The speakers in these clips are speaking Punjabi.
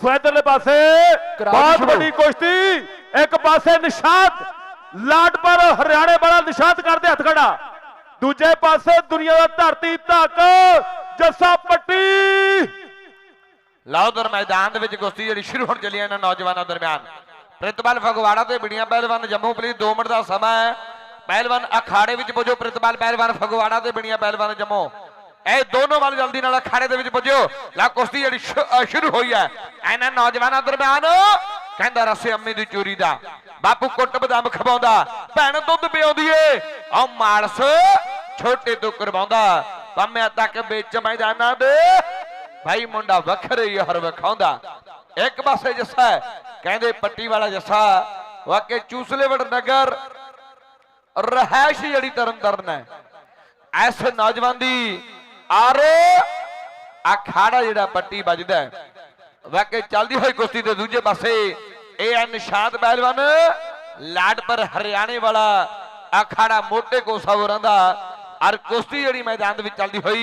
ਸੋ ਇਧਰਲੇ ਪਾਸੇ ਬਹੁਤ। ਵੱਡੀ ਕੁਸ਼ਤੀ। ਇੱਕ ਪਾਸੇ ਨਿਸ਼ਾਂਤ ਲਾਟ ਪਰ ਹਰਿਆਣੇ ਵਾਲਾ ਨਿਸ਼ਾਂਤ ਕਰਦੇ ਹੱਥ ਖੜਾ। ਦੂਜੇ ਪਾਸੇ ਦੁਨੀਆ ਦਾ ਧਰਤੀ ਧੱਕ ਜੱਸਾ ਪੱਟੀ। ਲਾਹੌਰ ਮੈਦਾਨ ਦੇ ਵਿੱਚ ਕੁਸ਼ਤੀ ਜਿਹੜੀ ਸ਼ੁਰੂ ਹੋਣ ਚੱਲੀ ਹੈ ਇਹਨਾਂ ਨੌਜਵਾਨਾਂ ਦਰਮਿਆਨ। ਪ੍ਰਿਤਪਾਲ ਫਗਵਾੜਾ ਤੇ ਬਿੜੀਆਂ ਪਹਿਲਵਾਨ ਜੰਮੂ ਪਲੀ 2 ਮਿੰਟ ਦਾ ਸਮਾਂ ਹੈ। ਪਹਿਲਵਾਨ ਅਖਾੜੇ ਵਿੱਚ ਪੁੱਜੋ ਪ੍ਰਿਤਪਾਲ ਪਹਿਲਵਾਨ ਫਗਵਾੜਾ ਤੇ ਬਿੜੀਆਂ ਪਹਿਲਵਾਨ ਜੰਮੂ। ਇਹ ਦੋਨੋਂ ਵੱਲ ਜਲਦੀ ਨਾਲ ਅਖਾੜੇ ਦੇ ਵਿੱਚ ਪੁੱਜਿਓ। ਲਾ, ਕੁਸ਼ਤੀ ਜਿਹੜੀ ਸ਼ੁਰੂ ਹੋਈ ਹੈ। ਇਹਨਾਂ ਨੌਜਵਾਨਾਂ ਦਰਮਿਆਨ ਕਹਿੰਦਾ ਰਸੇ ਅੰਮੀ ਦੀ ਚੋਰੀ ਦਾ। ਬਾਪੂ ਕੁੱਟ ਬਦਾਮ ਖਵਾਉਂਦਾ। ਭੈਣ ਦੁੱਧ ਪਿਆਉਂਦੀ ਏ। ਆ ਮਾਰਸ ਛੋਟੇ ਤੋਂ ਕਰਵਾਉਂਦਾ। ਪੰਮਿਆ ਤੱਕ ਵਿੱਚ ਮੈਦਾਨਾਂ ਦੇ। ਭਾਈ ਮੁੰਡਾ ਵੱਖਰੇ ਹੀ ਹਰ ਵਖਾਉਂਦਾ। ਇੱਕ ਪਾਸੇ ਜੱਸਾ ਕਹਿੰਦੇ ਪੱਟੀ ਵਾਲਾ ਜੱਸਾ, ਵਾਕੇ ਚੂਸਲੇਵੜ ਨਗਰ ਰਹਿਸ਼ ਜਿਹੜੀ ਤਰਨਤਾਰਨ ਹੈ। ਐਸ ਨੌਜਵਾਨ ਦੀ ਆਰ! ਅਖਾੜਾ ਜਿਹੜਾ ਪੱਟੀ ਵੱਜਦਾ ਹੈ। ਚੱਲਦੀ ਹੋਈ ਕੁਸ਼ਤੀ ਦੇ ਦੂਜੇ ਪਾਸੇ। ਇਹ ਹੈ ਨਿਸ਼ਾਦ ਪਹਿਲਵਾਨ। ਲਾਡ ਹਰਿਆਣੇ ਵਾਲਾ ਅਖਾੜਾ ਮੋਟੇ ਕੋਸਾਵਰਾਂ ਦਾ। ਔਰ ਕੁਸ਼ਤੀ ਜਿਹੜੀ ਮੈਦਾਨ ਦੇ ਵਿੱਚ ਚੱਲਦੀ ਹੋਈ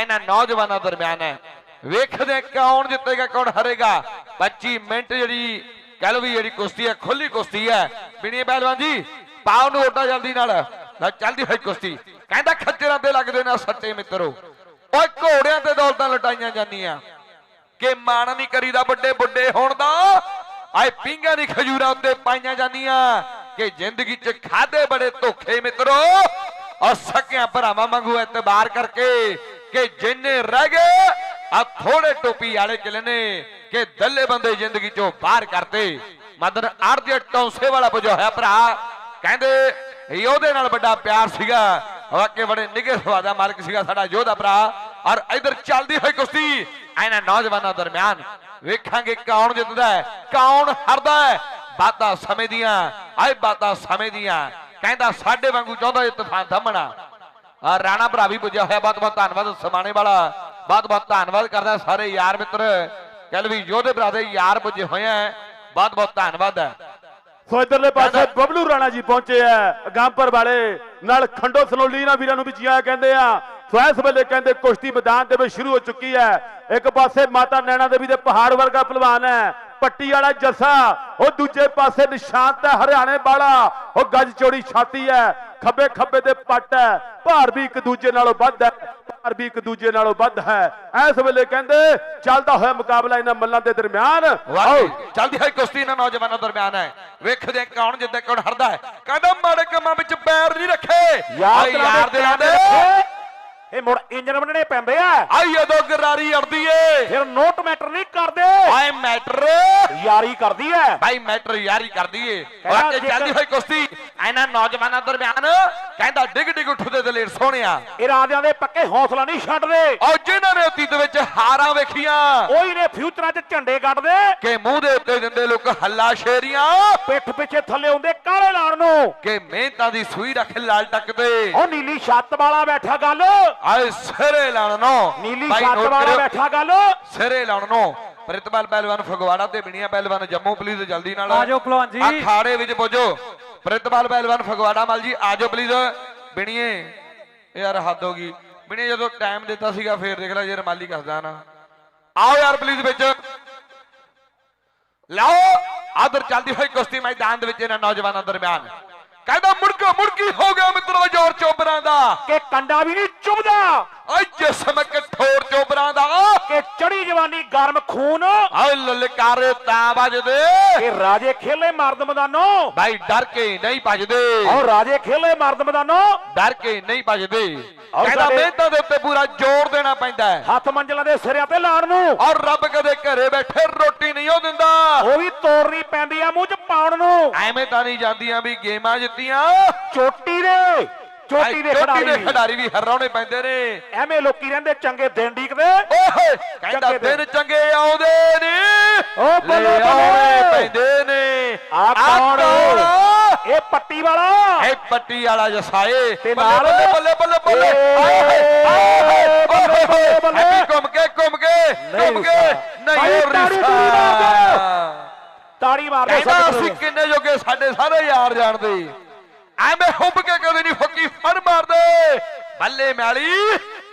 ਇਹਨਾਂ ਨੌਜਵਾਨਾਂ ਦਰਮਿਆਨ ਹੈ। ਵੇਖਦੇ ਕੌਣ ਜਿੱਤੇਗਾ, ਕੌਣ ਹਾਰੇਗਾ। 25 ਮਿੰਟ ਜਿਹੜੀ ਕਹਿ ਲਓ ਵੀ ਜਿਹੜੀ ਕੁਸ਼ਤੀ ਹੈ ਖੁੱਲੀ ਕੁਸ਼ਤੀ ਹੈ। ਬਿਣੀ ਪਹਿਲਵਾਨ ਜੀ ਪਾਉ ਨੂੰ ਓਟਾ ਜਲਦੀ ਨਾਲ। ਚੱਲਦੀ ਹੋਈ ਕੁਸ਼ਤੀ। ਕਹਿੰਦਾ ਖੱਜਰਾਂ ਤੇ ਲੱਗਦੇ ਨਾ ਸੱਟੇ ਮਿੱਤਰੋ। ਓਏ ਘੋੜਿਆਂ ਤੇ ਦੌਲਤਾਂ ਲਟਾਈਆਂ ਜਾਂਦੀਆਂ। ਕਿ ਮਾਣ ਨਹੀਂ ਕਰੀਦਾ ਵੱਡੇ ਵੱਡੇ ਹੋਣ ਦਾ। ਆਏ ਪਿੰਗਾਂ ਦੀ ਖਜੂਰਾਂ ਉੱਤੇ ਪਾਈਆਂ ਜਾਂਦੀਆਂ। ਕਿ ਜ਼ਿੰਦਗੀ 'ਚ ਖਾਦੇ ਬੜੇ ਧੋਖੇ ਮਿੱਤਰੋ। ਔਰ ਸਕਿਆਂ ਭਰਾਵਾਂ ਵਾਂਗੂ ਇਤਬਾਰ ਕਰਕੇ ਕਿ ਜਿੰਨੇ ਰਹਿ ਗਏ, ਆ ਥੋੜੇ ਟੋਪੀ ਵਾਲੇ ਕਿਲੇ ਨੇ ਕਿ ਦੱਲੇ ਬੰਦੇ ਜ਼ਿੰਦਗੀ 'ਚੋਂ ਬਾਹਰ ਕਰਤੇ। ਮਦਨ ਆਰਜੇ ਟੌਂਸੇ ਵਾਲਾ ਪੁਜੋ ਹੋਇਆ ਭਰਾ ਕਹਿੰਦੇ, ਇਹ ਉਹਦੇ ਨਾਲ ਵੱਡਾ ਪਿਆਰ ਸੀਗਾ। ਵਾਕੇ ਬੜੇ ਨਿੱਘੇ ਸੁਭਾਅ ਦਾ ਮਾਲਕ ਸੀਗਾ ਸਾਡਾ ਯੋਧਾ ਭਰਾ ਔਰ ਇਧਰ ਚੱਲਦੀ ਹੋਈ ਕੁਸ਼ਤੀ ਇਹਨਾਂ ਨੌਜਵਾਨਾਂ ਦਰਮਿਆਨ ਵੇਖਾਂਗੇ ਕੌਣ ਜਿੱਤਦਾ ਹੈ ਕੌਣ ਹਾਰਦਾ ਹੈ ਬਾਤਾਂ ਸਮੇਂ ਦੀਆਂ ਆਏ ਬਾਤਾਂ ਸਮੇਂ ਦੀਆਂ ਕਹਿੰਦਾ ਸਾਡੇ ਵਾਂਗੂ ਚਾਹੁੰਦਾ ਇਹ ਤੂਫਾਨ ਥੰਮਣਾ ਆ ਰਾਣਾ ਭਰਾ ਵੀ ਪੁੱਜਿਆ ਹੋਇਆ ਬਹੁਤ ਬਹੁਤ ਧੰਨਵਾਦ ਸਮਾਣੇ ਵਾਲਾ ਬਹੁਤ ਬਹੁਤ ਧੰਨਵਾਦ ਕਰਦਾ ਸਾਰੇ ਯਾਰ ਮਿੱਤਰ ਕਹਿ ਵੀ ਯੋਧੇ ਭਰਾ ਦੇ ਯਾਰ ਪੁੱਜੇ ਹੋਏ ਆ ਬਹੁਤ ਬਹੁਤ ਧੰਨਵਾਦ ਹੈ ਸੋ ਇਧਰਲੇ ਪਾਸੇ ਬਬਲੂ ਰਾਣਾ ਜੀ ਪਹੁੰਚੇ ਆ ਅਗੰਪਰ ਵਾਲੇ। ਨਾਲ ਖੰਡੋ ਸਨੋਲੀ ਨਾ ਵੀਰਾਂ ਨੂੰ ਵੀ ਜੀਆ ਕਹਿੰਦੇ ਆ। ਸੋ ਇਸ ਵੇਲੇ ਕਹਿੰਦੇ ਕੁਸ਼ਤੀ ਮੈਦਾਨ ਦੇ ਵਿੱਚ ਸ਼ੁਰੂ ਹੋ ਚੁੱਕੀ ਹੈ। ਇੱਕ ਪਾਸੇ ਮਾਤਾ ਨੈਣਾ ਦੇਵੀ ਦੇ ਪਹਾੜ ਵਰਗਾ ਪਹਿਲਵਾਨ ਹੈ। ਪੱਟੀ ਵਾਲਾ ਜੱਸਾ ਉਹ ਦੂਜੇ ਪਾਸੇ ਨਿਸ਼ਾਂਤ ਹੈ ਹਰਿਆਣੇ ਵਾਲਾ ਉਹ ਗੱਜ ਚੋੜੀ ਛਾਤੀ ਹੈ ਖੱਬੇ ਖੱਬੇ ਤੇ ਪੱਟ ਹੈ ਭਾਰ ਵੀ ਇੱਕ ਦੂਜੇ ਨਾਲੋਂ ਵੱਧ ਹੈ ਭਾਰ ਵੀ ਇੱਕ ਦੂਜੇ ਨਾਲੋਂ ਵੱਧ ਹੈ। ਇਸ ਵੇਲੇ ਕਹਿੰਦੇ ਚੱਲਦਾ ਹੋਇਆ ਮੁਕਾਬਲਾ ਇਹਨਾਂ ਮੱਲਾਂ ਦੇ ਦਰਮਿਆਨ। ਚੱਲਦੀ ਹੈ ਕੁਸ਼ਤੀ ਇਹਨਾਂ ਨੌਜਵਾਨਾਂ ਦਰਮਿਆਨ ਹੈ। ਵੇਖਦੇ ਕੌਣ ਜਿੱਤੇ ਕੌਣ ਹਰਦਾ ਹੈ। ਕਹਿੰਦਾ ਮਾੜੇ ਕੰਮਾਂ ਵਿੱਚ ਪੈਰ ਨਹੀਂ ਰੱਖੇ। ਯਾਰ ਦੇ ਆਂਦੇ ਇਹ ਮੁੜ ਇੰਜਨ ਬਣਨੇ ਪੈਂਦੇ ਆ। ਆਈ ਉਦੋਂ ਗਰਾਰੀ ਅੜਦੀ ਏ। ਫਿਰ ਨੋਟ ਮੈਟਰ ਨਹੀਂ ਕਰਦੇ। ਆਏ ਮੈਟਰ। ਯਾਰੀ ਕਰਦੀ ਐ। ਭਾਈ ਮੈਟਰ ਯਾਰੀ ਕਰਦੀ ਏ। ਜੇਕਰ- ਚੱਲਦੀ ਹੋਈ ਕੁਸ਼ਤੀ। ਇਹਨਾਂ ਨੌਜਵਾਨਾਂ ਦਰਮਿਆਨ ਕਹਿੰਦਾ ਡਿਗ ਡਿਗ ਉੱਠਦੇ ਦਲੇਰ ਸੋਹਣਿਆ। ਇਰਾਦਿਆਂ ਦੇ ਪੱਕੇ ਹੌਸਲਾ ਨਹੀਂ ਛੱਡਦੇ। ਔਰ ਜਿਨ੍ਹਾਂ ਨੇ ਅਤੀਤ ਵਿੱਚ ਹਾਰਾਂ ਵੇਖੀਆਂ। ਉਹੀ ਨੇ ਫਿਊਚਰਾਂ 'ਚ ਝੰਡੇ ਕੱਢਦੇ। ਕਿ ਮੂੰਹ ਦੇ ਉੱਤੇ ਦਿੰਦੇ ਲੋਕ ਹੱਲਾ ਸ਼ੇਰੀਆਂ। ਪਿੱਠ ਪਿੱਛੇ ਥੱਲੇ ਆਉਂਦੇ ਕਾਲੇ ਲਾਣ ਨੂੰ। ਕਿ ਮਿਹਨਤਾਂ ਦੀ ਸੂਈ ਰੱਖ ਲਾਲ ਟੱਕਦੇ ਉਹ ਨੀਲੀ ਛੱਤ ਵਾਲਾ ਬੈਠਾ ਗੱਲ। ਆਏ ਸਿਰੇ ਲਾਉਣ ਨੂੰ ਨੀਲੀ ਛੱਤ ਵਾਲਾ। ਬੈਠਾ ਗੱਲ ਸਿਰੇ ਲਾਉਣ ਨੂੰ ਪ੍ਰਿਤਪਾਲ ਪਹਿਲਵਾਨ ਫਗਵਾੜਾ ਤੇ ਬਿਣੀਆਂ ਪਹਿਲਵਾਨ ਜੰਮੂ ਪਲੀਜ਼ ਜਲਦੀ ਨਾਲ। ਆਜੋ ਪਹਿਲਵਾਨ ਜੀ। ਅਖਾੜੇ ਵਿੱਚ ਪੁੱਜੋ। ਪ੍ਰਿਤਪਾਲ ਪਹਿਲਵਾਨ ਫਗਵਾੜਾ ਮਲ ਜੀ ਆਜੋ ਪਲੀਜ਼ ਬਿਣੀਏ ਯਾਰ ਹੱਦ ਹੋ ਗਈ। ਬਿਣੀਏ ਜਦੋਂ ਟਾਈਮ ਦਿੱਤਾ ਸੀਗਾ ਫੇਰ ਦੇਖ ਲੈ ਜੇ ਰਮਾਲੀ ਕੱਸਦਾ ਨਾ। ਆਓ ਯਾਰ ਪਲੀਜ਼ ਵਿੱਚ। ਲਓ। ਆਦਰ ਚੱਲਦੀ ਹੋਈ ਕੁਸ਼ਤੀ ਮੈਦਾਨ ਦੇ ਵਿੱਚ ਇਹਨਾਂ ਨੌਜਵਾਨਾਂ ਦਰਮਿਆਨ। ਕਹਿੰਦਾ ਮੁੜਕਾ ਮੁੜਕੀ ਹੋ ਗਿਆ ਮਿੱਤਰੋ ਜ਼ੋਰ ਚੋਬਰਾਂ ਦਾ। ਕਿ ਕੰਡਾ ਵੀ ਨਹੀਂ ਚੁਭਦਾ ਓ ਜਿਸਮ ਕਠੋਰ ਚੋਬਰਾਂ ਕਿ ਚੜੀ ਜਵਾਨੀ ਗਰਮ ਖੂਨ। ਓ ਲਲਕਾਰੇ ਤਾਂ ਵੱਜਦੇ। ਕਿ ਰਾਜੇ ਖੇਲੇ ਮਰਦ ਮੈਦਾਨੋ। ਭਾਈ ਡਰ ਕੇ ਨਹੀਂ ਭਜਦੇ। ਔਰ ਰਾਜੇ ਖੇਲੇ ਮਰਦ ਮੈਦਾਨੋ। ਡਰ ਕੇ ਨਹੀਂ ਭਜਦੇ। ਕਹਿੰਦਾ ਸਾਡੇ- ਮਿਹਨਤਾਂ ਦੇ ਉੱਤੇ ਪੂਰਾ ਜ਼ੋਰ ਦੇਣਾ ਪੈਂਦਾ ਹੈ। ਹੱਥ ਮੰਜ਼ਲਾਂ ਦੇ ਸਿਰਿਆਂ ਤੇ ਲਾਣ ਨੂੰ। ਔਰ ਰੱਬ ਕਦੇ ਘਰੇ ਬੈਠੇ ਰੋਟੀ ਨਹੀਂ ਉਹ ਦਿੰਦਾ। ਉਹ ਵੀ ਤੋੜਨੀ ਪੈਂਦੀ ਆ ਮੂੰਹ 'ਚ ਪਾਉਣ ਨੂੰ। ਐਵੇਂ ਤਾਂ ਨਹੀਂ ਜਾਂਦੀਆਂ ਵੀ ਗੇਮਾਂ ਜਿੱਤੀਆਂ। ਚੋਟੀ ਦੇ। ਚੋਟੀ ਦੇ ਚੋਟੀ ਦੇ ਖਿਡਾਰੀ ਖਿਡਾਰੀ ਵੀ ਹਰਾਉਣੇ ਪੈਂਦੇ ਨੇ। ਐਵੇਂ ਲੋਕੀ ਰਹਿੰਦੇ ਚੰਗੇ ਦਿਨ ਡੀਕਦੇ। ਓਏ ਕਹਿੰਦਾ ਦਿਨ। ਚੰਗੇ ਆਉਂਦੇ ਨੇ। ਓ ਬੱਲੇ ਬੱਲੇ। ਪੈਂਦੇ ਨੇ। ਆ ਕੌਣ? ਇਹ ਪੱਟੀ ਵਾਲਾ। ਇਹ ਪੱਟੀ ਵਾਲਾ ਜਸਾਏ। ਤੇ ਨਾਲ- ਬੱਲੇ ਬੱਲੇ ਬੱਲੇ ਆਏ ਹਾਏ, ਬੱਲੇ, ਬੱਲੇ, ਘੁੰਮ ਕੇ ਘੁੰਮ ਕੇ ਘੁੰਮ ਕੇ। ਨਹੀਂ ਰਿਸਾ ਤੂੜੀ ਮਾਰਦੇ। ਸਭ ਅਸੀਂ ਕਿੰਨੇ ਜੋਗੇ ਸਾਡੇ ਸਾਰੇ ਯਾਰ ਜਾਣਦੇ। ਐਵੇਂ ਹੁੱਬ ਕੇ ਕਦੇ ਨਹੀਂ ਫੱਕੀ ਫੜ ਮਾਰਦੇ ਬੱਲੇ ਮੈਲੀ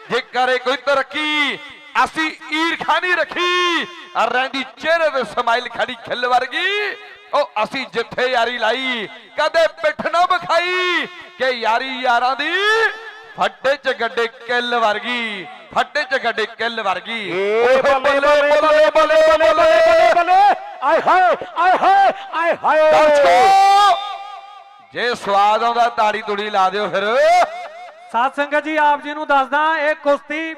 ਜੇ ਕਰੇ ਕੋਈ ਤਰੱਕੀ ਅਸੀਂ ਈਰਖਾ ਨਹੀਂ ਰੱਖੀ ਰਹਿੰਦੀ ਚਿਹਰੇ ਤੇ ਸਮਾਈਲ ਖੜੀ ਖਿੱਲ ਵਰਗੀ। ਉਹ ਅਸੀਂ ਜਿੱਥੇ ਯਾਰੀ ਲਾਈ ਕਦੇ ਪਿੱਠ ਨਾ ਵਿਖਾਈ ਕਿ ਯਾਰੀ ਯਾਰਾਂ ਦੀ ਫੱਟੇ ਚ ਗੱਡੇ ਕਿੱਲ ਵਰਗੀ ਫੱਟੇ ਚ ਗੱਡੇ ਕਿੱਲ ਵਰਗੀ। ਏ ਓਏ ਬੱਲੇ ਬੱਲੇ ਬੱਲੇ ਬੱਲੇ ਬੱਲੇ ਬੱਲੇ ਬੱਲੇ ਆਏ ਹਾਏ ਆਏ ਹਾਏ ਆਏ ਹਾਏ। ਦਰਸ਼ਕੋ ਜੇ ਸਵਾਦ ਆਉਂਦਾ ਤਾੜੀ ਤੁੜੀ ਲਾ ਦਿਓ ਫਿਰ। ਸਾਧ ਸੰਗਤ ਜੀ, ਆਪ ਜੀ ਨੂੰ ਦੱਸਦਾ, ਇਹ ਕੁਸ਼ਤੀ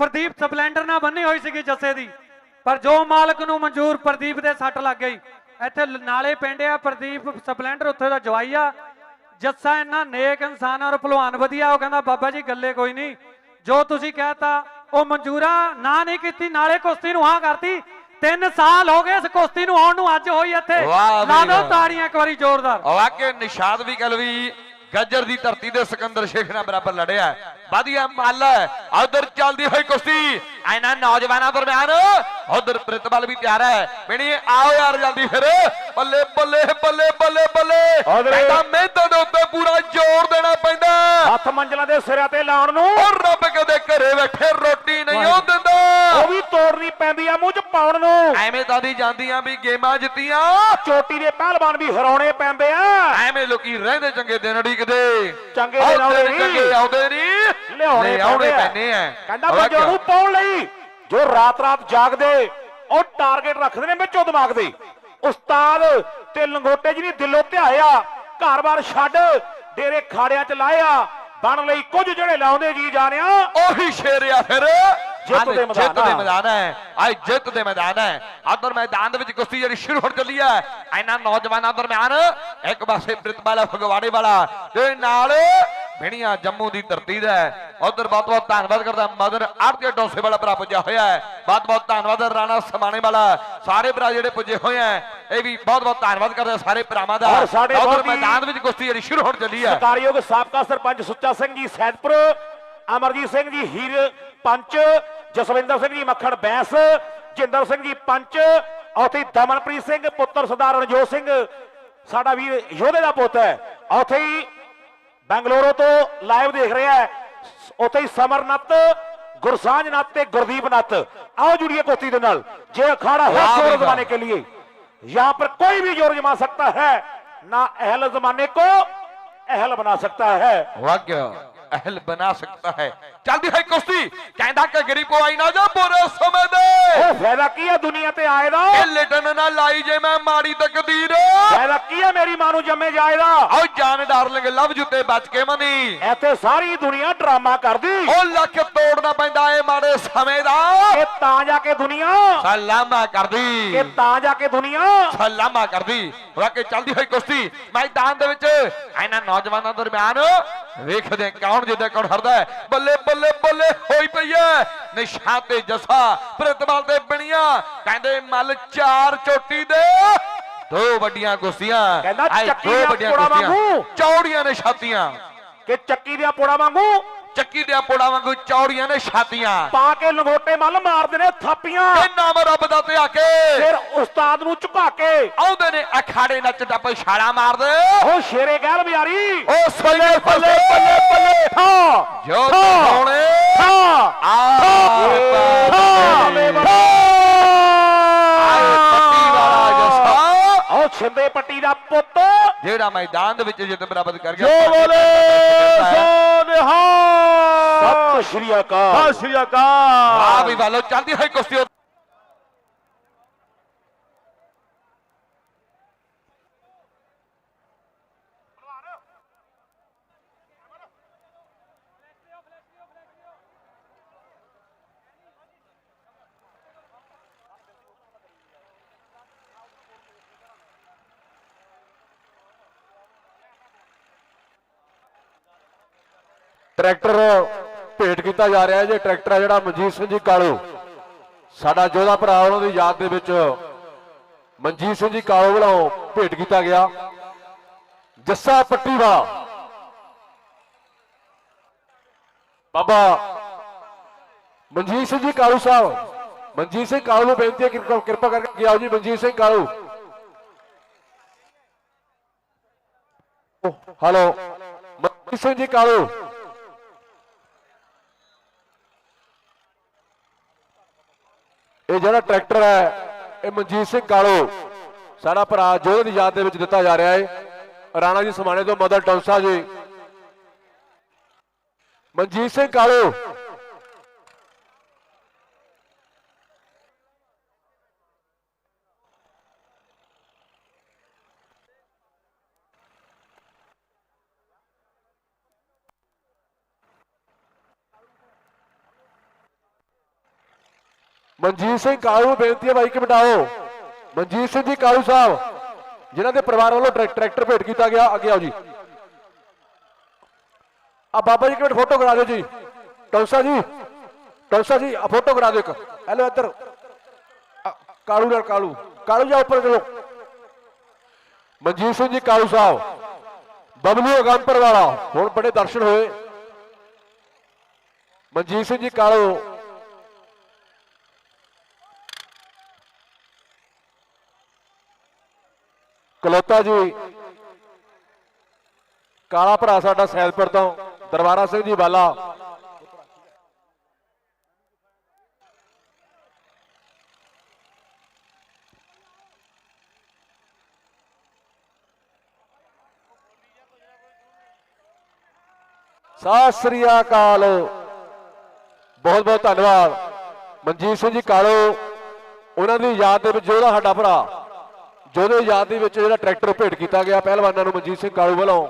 ਪ੍ਰਦੀਪ ਸਪਲੈਂਡਰ ਨਾਲ ਬੰਨੀ ਹੋਈ ਸੀਗੀ ਜੱਸੇ ਦੀ। ਪਰ ਜੋ ਮਾਲਕ ਨੂੰ ਮਨਜ਼ੂਰ ਪ੍ਰਦੀਪ ਦੇ ਸੱਟ ਲੱਗ ਗਈ, ਇੱਥੇ ਨਾਲੇ ਪਿੰਡ ਆ, ਪ੍ਰਦੀਪ ਸਪਲੈਂਡਰ ਉੱਥੇ ਦਾ ਜਵਾਈ ਆ। ਜੱਸਾ ਇੰਨਾ ਨੇਕ ਇਨਸਾਨ ਔਰ ਭਲਵਾਨ ਵਧੀਆ, ਉਹ ਕਹਿੰਦਾ, ਬਾਬਾ ਜੀ, ਗੱਲੇ ਕੋਈ ਨਹੀਂ। ਜੋ ਤੁਸੀਂ ਕਹਿਤਾ, ਉਹ ਮਨਜ਼ੂਰਾ ਨਾ ਨਹੀਂ ਕੀਤੀ, ਨਾਲੇ ਕੁਸ਼ਤੀ ਨੂੰ ਹਾਂ ਕਰਤੀ। 3 ਸਾਲ ਹੋ ਗਏ ਇਸ ਕੁਸ਼ਤੀ ਨੂੰ ਆਉਣ ਨੂੰ ਅੱਜ ਹੋਈ ਇੱਥੇ। ਵਾਹ ਵੀ ਲਾ ਵਾਹ। ਤਾੜੀਆਂ ਇੱਕ ਵਾਰੀ ਜ਼ੋਰਦਾਰ। ਵਾਕੇ ਨਿਸ਼ਾਦ ਵੀ ਕਲਵੀ ਗੱਜਰ ਦੀ ਧਰਤੀ ਦੇ ਸਿਕੰਦਰ ਸ਼ੇਖ ਨਾਲ ਬਰਾਬਰ ਲੜਿਆ ਵਧੀਆ ਮੱਲ ਹੈ। ਉਧਰ ਚੱਲਦੀ ਹੋਈ ਕੁਸ਼ਤੀ। ਇਹਨਾਂ ਨੌਜਵਾਨਾਂ ਦਰਮਿਆਨ ਉਧਰ ਪ੍ਰਿਤਪਾਲ ਵੀ ਤਿਆਰ ਹੈ। ਬਣੀ ਆਓ ਯਾਰ ਜਲਦੀ ਫਿਰ। ਬੱਲੇ ਬੱਲੇ ਬੱਲੇ ਬੱਲੇ ਬੱਲੇ। ਉਧਰ- ਕਹਿੰਦਾ ਮਿਹਨਤ ਦੇ ਉੱਤੇ ਪੂਰਾ ਜ਼ੋਰ ਦੇਣਾ ਪੈਂਦਾ। ਹੱਥ ਮੰਜ਼ਲਾਂ ਦੇ ਸਿਰਾਂ ਤੇ ਲਾਉਣ ਨੂੰ। ਉਹ ਰੱਬ ਕਦੇ ਘਰੇ ਬੈਠੇ ਰੋਟੀ ਨਹੀਂ ਉਹ ਦਿੰਦਾ ਉਹ ਵੀ ਤੋੜਨੀ ਪੈਂਦੀ ਆ ਮੂੰਹ ਚ ਪਾਉਣ ਨੂੰ ਤਾਂ ਦੀ ਜਾਂਦੀਆਂ ਵੀ ਗੇਮਾਂ ਜਿੱਤੀਆਂ। ਚੋਟੀ ਦੇ ਪਹਿਲਵਾਨ ਵੀ ਹਰਾਉਣੇ ਪੈਂਦੇ ਆ। ਐਵੇਂ ਲੋਕੀ ਰਹਿੰਦੇ ਚੰਗੇ ਦਿਨ ਉਡੀਕਦੇ। ਚੰਗੇ ਦਿਨ ਆਉਂਦੇ ਨਹੀਂ। ਚੰਗੇ ਆਉਂਦੇ ਨਹੀਂ। ਲਿਆਉਣੇ ਲਿਆਉਣੇ ਪੈਂਦੇ ਆ। ਕਹਿੰਦਾ ਬੱਜੋ? ਨੂੰ ਪਾਉਣ ਲਈ। ਜੋ ਰਾਤ ਰਾਤ ਜਾਗਦੇ ਉਹ ਟਾਰਗੇਟ ਰੱਖਦੇ ਨੇ ਵਿੱਚੋਂ ਦਿਮਾਗ ਦੇ। ਉਸਤਾਦ ਤੇ ਲੰਗੋਟੇ ਜੀ ਨੇ ਦਿਲੋਂ ਧਿਆਇਆ। ਘਰ-ਬਾਰ ਛੱਡ ਡੇਰੇ ਖਾੜਿਆਂ ਚ ਲਾਇਆ। ਬਣ ਲਈ ਕੁਝ ਜਿਹੜੇ ਲਾਉਂਦੇ ਜੀ ਜਾਣਿਆ। ਉਹੀ ਸ਼ੇਰ ਆ ਫਿਰ। ਜਿੱਤ ਦੇ ਮੈਦਾਨ ਜਿੱਤ ਦੇ ਆ। ਮੈਦਾਨ ਹੈ। ਅੱਜ ਜਿੱਤ ਦੇ ਮੈਦਾਨ ਹੈ। ਆਦਰ ਮੈਦਾਨ ਦੇ ਵਿੱਚ ਕੁਸ਼ਤੀ ਜਿਹੜੀ ਸ਼ੁਰੂ ਹੋ ਚੱਲੀ ਹੈ। ਇਹਨਾਂ ਨੌਜਵਾਨਾਂ ਦਰਮਿਆਨ ਇੱਕ ਪਾਸੇ ਪ੍ਰਿਤਪਾਲ ਫਗਵਾੜੇ ਵਾਲਾ ਤੇ ਨਾਲ ਬਿਣੀਆਂ ਜੰਮੂ ਦੀ ਧਰਤੀ ਦਾ ਉਧਰ ਬਹੁਤ ਬਹੁਤ ਧੰਨਵਾਦ ਕਰਦਾ ਮਦਰ ਆਰਤੀ ਡੋਸੇ ਵਾਲਾ ਭਰਾ ਪੁੱਜਿਆ ਹੋਇਆ ਹੈ। ਬਹੁਤ ਬਹੁਤ ਧੰਨਵਾਦ ਰਾਣਾ ਸਮਾਣੇ ਵਾਲਾ। ਸਾਰੇ ਭਰਾ ਜਿਹੜੇ ਪੁੱਜੇ ਹੋਏ ਆ ਇਹ ਵੀ ਬਹੁਤ ਬਹੁਤ ਧੰਨਵਾਦ ਕਰਦਾ ਸਾਰੇ ਭਰਾਵਾਂ ਦਾ। ਉਧਰ ਮੈਦਾਨ ਵਿੱਚ ਕੁਸ਼ਤੀ ਜਿਹੜੀ ਸ਼ੁਰੂ ਹੋਣ ਚੱਲੀ ਹੈ। ਸਤਿਕਾਰਯੋਗ ਸਾਬਕਾ ਸਰਪੰਚ ਸੁੱਚਾ ਸਿੰਘ ਜੀ ਸੈਦਪੁਰ ਅਮਰਜੀਤ ਸਿੰਘ ਜੀ ਹੀਰ ਪੰਚ ਜਸਵਿੰਦਰ ਸਿੰਘ ਜੀ ਮੱਖਣ ਬੈਂਸ ਜਿੰਦਰ ਸਿੰਘ ਜੀ ਪੰਚ ਉੱਥੇ ਹੀ ਦਮਨਪ੍ਰੀਤ ਸਿੰਘ ਪੁੱਤਰ ਸਰਦਾਰ ਰਣਜੋਤ ਸਿੰਘ ਸਾਡਾ ਵੀਰ ਯੋਧੇ ਦਾ ਪੁੱਤ ਹੈ ਉੱਥੇ ਹੀ ਬੈਂਗਲੌਰੋਂ ਤੋਂ ਲਾਈਵ ਦੇਖ ਰਿਹਾ ਹੈ ਉੱਥੇ ਹੀ ਸਮਰਨੱਤ ਗੁਰਸਾਂਝ ਨੱਤ ਤੇ ਗੁਰਦੀਪ ਨੱਤ ਆਓ ਜੁੜੀਏ ਕੁਸ਼ਤੀ ਦੇ ਨਾਲ ਜੇ ਅਖਾੜਾ ਹੈ ਵਾਹ जोर भी जमाने के लिए यहाँ पर कोई भी जोर जमा सकता है ना अहल जमाने को अहल बना सकता है ਵਾਕਿਆ ਅਹਲ ਬਣਾ ਸਕਦਾ ਹੈ। ਚਲਦੀ ਹੈ ਕੁਸ਼ਤੀ। ਕਹਿੰਦਾ ਕਿ ਗਰੀਬ ਕੋ ਆਈ ਨਾ ਜਾ ਬੁਰੇ ਸਮੇਂ ਦੇ। ਉਹ ਫਾਇਦਾ ਕੀ ਹੈ ਦੁਨੀਆ ਤੇ ਆਏ ਦਾ? ਇਹ ਲਿਟਣ ਨਾ ਲਾਈ ਜੇ ਮੈਂ ਮਾੜੀ ਤਕਦੀਰ। ਫਾਇਦਾ ਕੀ ਹੈ ਮੇਰੀ ਮਾਂ ਨੂੰ ਜੰਮੇ ਜਾਏ ਦਾ? ਆਓ ਜਾਨ ਡਾਰਲਿੰਗ ਲਵ ਜੁੱਤੇ ਬਚ ਕੇ ਮਨੀ। ਇੱਥੇ ਸਾਰੀ ਦੁਨੀਆ ਡਰਾਮਾ ਕਰਦੀ। ਉਹ ਲੱਖ ਤੋੜਨਾ ਪੈਂਦਾ ਏ ਮਾੜੇ ਸਮੇਂ ਦਾ। ਤਾਂ ਜਾ ਕੇ ਦੁਨੀਆ। ਸਲਾਮਾ ਕਰਦੀ। ਇਹ ਤਾਂ ਜਾ ਕੇ ਦੁਨੀਆ। ਸਲਾਮਾ ਕਰਦੀ। ਵਾਕੇ ਚੱਲਦੀ ਹੋਈ ਕੁਸ਼ਤੀ। ਮੈਦਾਨ ਦੇ ਵਿੱਚ ਇਹਨਾਂ ਨੌਜਵਾਨਾਂ ਦਰਮਿਆਨ ਵੇਖਦੇ ਕੌਣ ਜਿੱਦਾਂ ਕੌਣ ਹਰਦਾ ਬੱਲੇ ਬੱਲੇ ਬੱਲੇ ਹੋਈ ਪਈ ਹੈ। ਨਿਸ਼ਾਨ ਤੇ ਜਸਾ ਪ੍ਰਿਤਪਾਲ ਤੇ ਬਣੀਆਂ ਕਹਿੰਦੇ ਮੱਲ ਚਾਰ ਚੋਟੀ ਦੇ। ਦੋ ਵੱਡੀਆਂ ਕੁਸ਼ਤੀਆਂ। ਕਹਿੰਦਾ ਚੱਕੀ ਦੋ ਵੱਡੀਆਂ ਕੁਸ਼ਤੀਆਂ। ਵਾਂਗੂ। ਚੌੜੀਆਂ ਨੇ ਛਾਤੀਆਂ ਕਿ ਚੱਕੀ ਦੀਆਂ ਪੋੜਾ ਵਾਂਗੂ ਚੱਕੀ ਦੇ ਪੋੜਾ ਵਾਂਗੂ ਚੌੜੀਆਂ ਨੇ ਛਾਤੀਆਂ। ਪਾ ਕੇ ਲੰਗੋਟੇ ਮੱਲ ਮਾਰਦੇ ਨੇ ਥਾਪੀਆਂ। ਇਹ ਨਾਮ ਰੱਬ ਦਾ ਤੇ ਆ ਕੇ। ਫਿਰ ਉਸਤਾਦ ਨੂੰ ਝੁਕਾ ਕੇ। ਆਉਂਦੇ ਨੇ ਅਖਾੜੇ ਨੱਚ ਟੱਪ ਛਾਲਾ ਮਾਰਦੇ ਉਹ ਸ਼ੇਰੇ ਗਹਿਲ ਬਿਆਰੀ ਉਹ ਸੋਲੇ ਬੱਲੇ ਬੱਲੇ ਬੱਲੇ ਥਾ ਜੋ ਥਾ ਦਿਖਾਉਣੇ ਥਾ ਆ ਥਾ ਛਿੰਦੇ ਪੱਟੀ ਦਾ ਪੁੱਤ। ਜਿਹੜਾ ਮੈਦਾਨ ਦੇ ਵਿੱਚ ਜਿੱਤ ਪ੍ਰਾਪਤ ਕਰ ਗਿਆ ਜੋ ਬੋਲੇ ਸੋ ਨਿਹਾਲ ਸਤਿ ਸ਼੍ਰੀ ਅਕਾਲ। ਸਤਿ ਸ਼੍ਰੀ ਅਕਾਲ! ਆ ਵੀ ਵਾਲੋ ਚੱਲਦੀ ਹੋਈ ਕੁਸ਼ਤੀ ਟਰੈਕਟਰ ਭੇਟ ਕੀਤਾ ਜਾ ਰਿਹਾ ਹੈ ਜੇ, ਟਰੈਕਟਰ ਹੈ ਜਿਹੜਾ ਮਨਜੀਤ ਸਿੰਘ ਜੀ ਕਾਲੂ। ਸਾਡਾ ਜੋਧਾ ਭਰਾ ਉਹਨਾਂ ਦੀ ਯਾਦ ਦੇ ਵਿੱਚ ਮਨਜੀਤ ਸਿੰਘ ਜੀ ਕਾਲੂ ਵੱਲੋਂ ਭੇਟ ਕੀਤਾ ਗਿਆ। ਜੱਸਾ ਪੱਟੀ ਬਾਬਾ ਮਨਜੀਤ ਸਿੰਘ ਜੀ ਕਾਲੂ ਸਾਹਿਬ, ਮਨਜੀਤ ਸਿੰਘ ਕਾਲੂ ਨੂੰ ਬੇਨਤੀ ਹੈ ਕਿਰਪਾ ਕਿਰਪਾ ਕਰਕੇ ਆਓ ਜੀ, ਮਨਜੀਤ ਸਿੰਘ ਕਾਲੂ। ਹੈਲੋ, ਮਨਜੀਤ ਸਿੰਘ ਜੀ ਕਾਲੂ। ਇਹ ਜਿਹੜਾ ਟਰੈਕਟਰ ਹੈ, ਇਹ ਮਨਜੀਤ ਸਿੰਘ ਕਾਲੋ, ਸਾਡਾ ਭਰਾ ਜੋਧ ਦੀ ਯਾਦ ਦੇ ਵਿੱਚ ਦਿੱਤਾ ਜਾ ਰਿਹਾ ਹੈ ਰਾਣਾ ਜੀ ਸਮਾਣੇ ਤੋਂ ਮਦਰ ਟੌਂਸਾ ਜੀ। ਮਨਜੀਤ ਸਿੰਘ ਕਾਲੋ ਮਨਜੀਤ ਸਿੰਘ ਕਾਲੂ ਬੇਨਤੀ ਹੈ ਭਾਈ ਕਿ ਬਟਾਓ ਮਨਜੀਤ ਸਿੰਘ ਜੀ, ਕਾਲੂ ਸਾਹਿਬ, ਜਿਨ੍ਹਾਂ ਦੇ ਪਰਿਵਾਰ ਵੱਲੋਂ ਟਰੈਕਟਰ ਭੇਟ ਕੀਤਾ ਗਿਆ, ਅੱਗੇ ਆਓ ਜੀ। ਆ ਬਾਬਾ ਜੀ ਇੱਕ ਫੋਟੋ ਕਰਾ ਦਿਓ ਜੀ। ਟੌਂਸਾ ਜੀ ਟੌਂਸਾ ਜੀ ਆ ਫੋਟੋ ਕਰਾ ਦਿਓ ਇੱਕ। ਹੈਲੋ, ਇੱਧਰ। ਕਾਲੂ ਨਾਲ ਕਾਲੂ। ਕਾਲੂ ਜਾ ਉੱਪਰ ਚਲੋ। ਮਨਜੀਤ ਸਿੰਘ ਜੀ, ਕਾਲੂ ਸਾਹਿਬ। ਬਬਲੂ ਅਗੰਪਰ ਵਾਲਾ। ਹੁਣ ਬੜੇ ਦਰਸ਼ਨ ਹੋਏ। ਮਨਜੀਤ ਸਿੰਘ ਜੀ, ਕਾਲੂ। ਕਲੋਤਾ ਜੀ। ਕਾਲਾ ਭਰਾ ਸਾਡਾ ਸੈਦਪੁਰ ਤੋਂ, ਦਰਬਾਰਾ ਸਿੰਘ ਜੀ ਬਾਲਾ। ਸਤਿ ਸ੍ਰੀ ਅਕਾਲ। ਬਹੁਤ ਬਹੁਤ ਧੰਨਵਾਦ। ਮਨਜੀਤ ਸਿੰਘ ਜੀ ਕਾਲੋ, ਉਹਨਾਂ ਦੀ ਯਾਦ ਦੇ ਵਿੱਚ ਜਿਹੜਾ ਸਾਡਾ ਭਰਾ। ਜਿਹਦੇ ਯਾਦ ਦੇ ਵਿੱਚ ਜਿਹੜਾ ਟਰੈਕਟਰ ਭੇਟ ਕੀਤਾ ਗਿਆ, ਪਹਿਲਵਾਨਾਂ ਨੂੰ ਮਨਜੀਤ ਸਿੰਘ ਕਾਲੂ ਵੱਲੋਂ